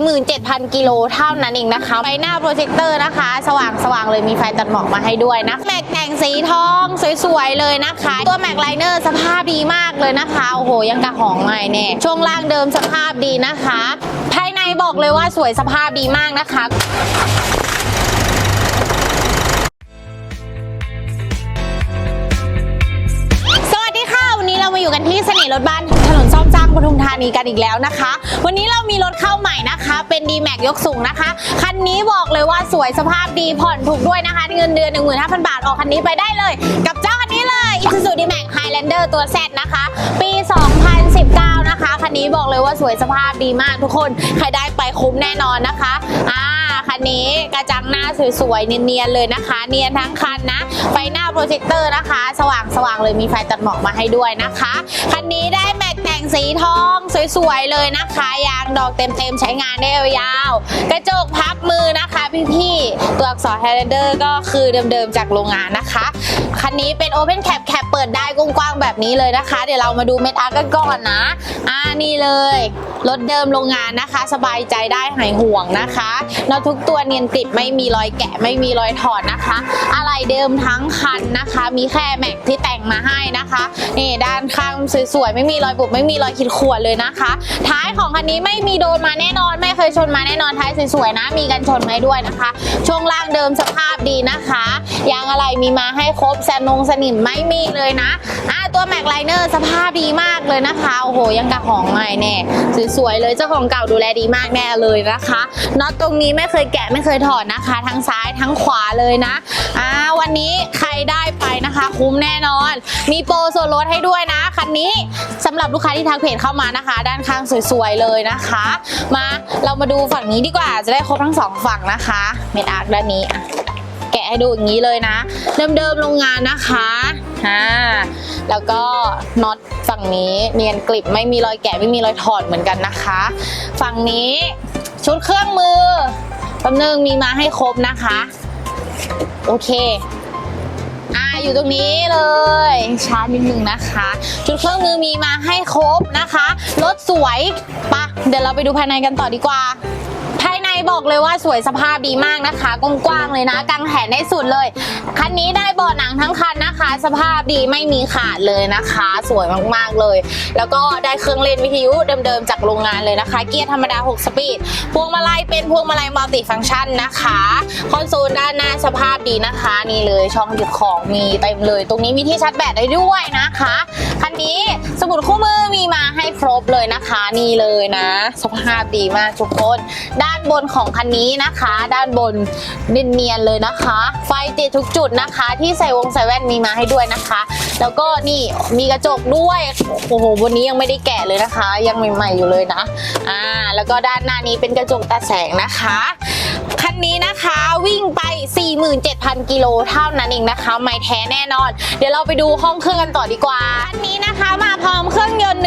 47,000 กิโลเท่านั้นเองนะคะไฟหน้าโปรเจคเตอร์นะคะ สว่างสว่างๆเลยมีไฟตัดหมอกมาให้ด้วยนะแม็กแต่งสีทองสวยๆเลยนะคะ ตัวแม็กไลเนอร์สภาพดีมากเลยนะคะ โอ้โห ยังกระหองใหม่เนี่ยช่วงล่างเดิมสภาพดีนะคะ ภายในบอกเลยว่าสวยสภาพดีมากนะคะ อมสร้างปทุมธานีกันอีกแล้วนะคะ วันนี้เรามีรถเข้าใหม่นะคะ เป็น d m a x ยกสูงนะคะ คันนี้บอกเลยว่าสวยสภาพดีผ่อนถูกด้วยนะคะ เงินเดือน 15,000 บาท ออกคันนี้ไปได้เลย กับเจ้าคันนี้เลย Isuzu D-Max Highlander ตัว Z นะคะ ปี 2019 นะคะ คันนี้บอกเลยว่าสวยสภาพดีมากทุกคน ใครได้ไปคุ้มแน่นอนนะคะอ่าคันนี้กระจังหน้าสวยๆ เนียนๆเลยนะคะ เนียนทั้งคันนะ ไฟหน้าโปรเจคเตอร์นะคะ สว่างๆเลยมีไฟตัดหมอกมาให้ด้วยนะคะ คันนี้ได้แม แต่งสีทองสวยๆเลยนะคะ ยางดอกเต็มๆใช้งานได้ยาวๆกระจกพับมือนะคะพี่ๆตัวอักษรแฮนเดิลก็คือเดิมๆจากโรงงานนะคะ คันนี้เป็นโอเพนแคปแคปเปิดได้กว้างๆแบบนี้เลยนะคะ เดี๋ยวเรามาดูเม็ดอาร์กันก่อนนะ อ่านี่เลย รถเดิมโรงงานนะคะ สบายใจได้หายห่วงนะคะนอทุกตัวเนียนกริบไม่มีรอยแกะไม่มีรอยถอดนะคะ อะไรเดิมทั้งคันนะคะ มีแค่แม็กที่แต่งมาให้นะคะนี่ด้านข้างสวยๆไม่มีรอยบุบไม่มีรอยขีดข่วนเลยนะคะ ท้ายของคันนี้ไม่มีโดนมาแน่นอน ไม่เคยชนมาแน่นอนท้ายสวยๆนะมีกันชนไมาด้วยนะคะ ช่วงล่างเดิมสภาพดีนะคะยางอะไรมีมาให้ครบแซนงสนิมไม่มีเลยนะอ่า ตัวแม็กไลเนอร์สภาพดีมากเลยนะคะโอ้โหยังกระหองใหม่แน่สวยๆเลยเจ้าของเก่าดูแลดีมากแน่เลยนะคะน็อตตรงนี้ไม่เคยแกะไม่เคยถอดนะคะ ทั้งซ้ายทั้งขวาเลยนะอ่าวันนี้ใครได้ไปนะคะ คุ้มแน่นอน มีโปรส่วนลดให้ด้วยนะคันนี้สำหรับลูกค้าที่ทักเพจเข้ามานะคะ ด้านข้างสวยๆเลยนะคะ มาเรามาดูฝั่งนี้ดีกว่าจะได้ครบทั้งสองฝั่งนะคะเมดอาร์ด้านนี้แกะให้ดูอย่างนี้เลยนะ เดิมๆโรงงานนะคะ อ่าแล้วก็น็อตฝั่งนี้เนียนกริบไม่มีรอยแกะไม่มีรอยถอดเหมือนกันนะคะ ฝั่งนี้ชุดเครื่องมือแป๊บนึงมีมาให้ครบนะคะ โอเคอ่าอยู่ตรงนี้เลยชาร์จนิดนึงนะคะ ชุดเครื่องมือมีมาให้ครบนะคะรถสวยปะเดี๋ยวเราไปดูภายในกันต่อดีกว่า บอกเลยว่าสวยสภาพดีมากนะคะกว้างๆเลยนะกางแขนได้สุดเลย คันนี้ได้เบาะหนังทั้งคันนะคะ สภาพดีไม่มีขาดเลยนะคะ สวยมากๆเลย แล้วก็ได้เครื่องเล่นวิทยุเดิมๆจากโรงงานเลยนะคะ เกียร์ธรรมดา 6 สปีด พวงมาลัยเป็นพวงมาลัยมัลติฟังก์ชันนะคะ คอนโซล สภาพดีนะคะ นี่เลยช่องหยุดของมีเต็มเลย ตรงนี้มีที่ชาร์จแบตได้ด้วยนะคะคันนี้สมุดคู่มือมีมาให้ครบเลยนะคะ นี่เลยนะ สภาพดีมากทุกคน ด้านบนของคันนี้นะคะ ด้านบนเนียนๆเลยนะคะ ไฟติดทุกจุดนะคะ ที่ใส่วงใส่แว่นมีมาให้ด้วยนะคะ แล้วก็นี่มีกระจกด้วยโอ้โหบนนี้ยังไม่ได้แกะเลยนะคะ ยังใหม่ๆอยู่เลยนะอ่าแล้วก็ด้านหน้านี้เป็นกระจกตัดแสงนะคะ นี้นะคะ วิ่งไป 47,000 กิโลเท่านั้นเองนะคะ ไม่แท้แน่นอน เดี๋ยวเราไปดูห้องเครื่องกันต่อดีกว่าคันนี้นะคะมาพร้อมเครื่องยนต์ 1.9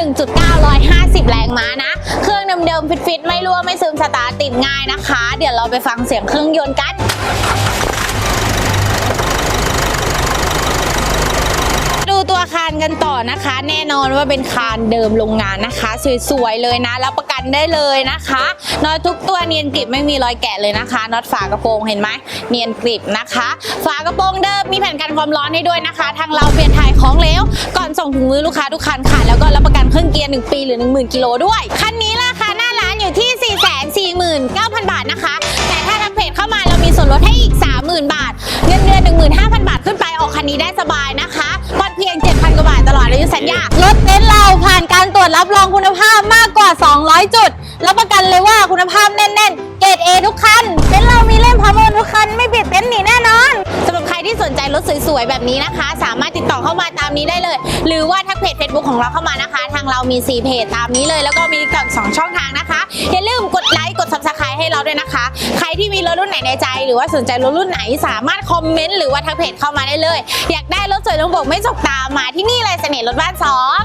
150 แรงม้านะ เครื่องเดิมๆฟิตๆไม่รั่วไม่ซึมสตาร์ติดง่ายนะคะ เดี๋ยวเราไปฟังเสียงเครื่องยนต์กัน ตัวคานกันต่อนะคะ แน่นอนว่าเป็นคานเดิมโรงงานนะคะ สวยๆเลยนะรับประกันได้เลยนะคะน็อตทุกตัวเนียนกริบไม่มีรอยแกะเลยนะคะน็อตฝากระโปรงเห็นไหมเนียนกริบนะคะ ฝากระโปรงเดิมมีแผ่นกันความร้อนให้ด้วยนะคะ ทางเราเปลี่ยนถ่ายของเหลวก่อนส่งถึงมือลูกค้าทุกคันค่ะแล้วก็รับประกันเครื่องเกียร์1ปีหรือ 10,000กิโลด้วยคันนี้ราคาหน้าร้านอยู่ที่ 449,000 บาทนะคะ แต่ถ้าทางเพจเข้ามาเรามีส่วนลดให้อีก 30,000 บาท เงินเดือน15,000 บาทขึ้นไปออกคันนี้ได้สบายนะคะ สัญญา รถเต็นท์เราผ่านการตรวจรับรองคุณภาพมากกว่า 200 จุด รับประกันเลยว่าคุณภาพแน่นๆ เกรด A ทุกคัน เต็นท์เรามีเล่มพร้อมโอนทุกคัน ไม่ปิดเต็นท์หนีแน่นอนสำหรับใครที่สนใจรถสวยๆ แบบนี้นะคะ สามารถติดต่อเข้ามาตามนี้ได้เลย หรือว่าทักเพจ Facebook ของเราเข้ามานะคะ ทางเรามี 4 เพจตามนี้เลย แล้วก็มีกับ2ช่องทางนะคะ อย่าลืมกดไลค์กด subscribe ให้เราด้วยนะคะ ใครที่มีรถรุ่นไหนในใจ หรือว่าสนใจรถรุ่นไหนสามารถคอมเมนต์หรือว่าทักเพจเข้ามาได้เลย อยากได้รถสวยลงบกไม่จกตามมาที่นี่เลยเสน่ห์รถบ้านสอง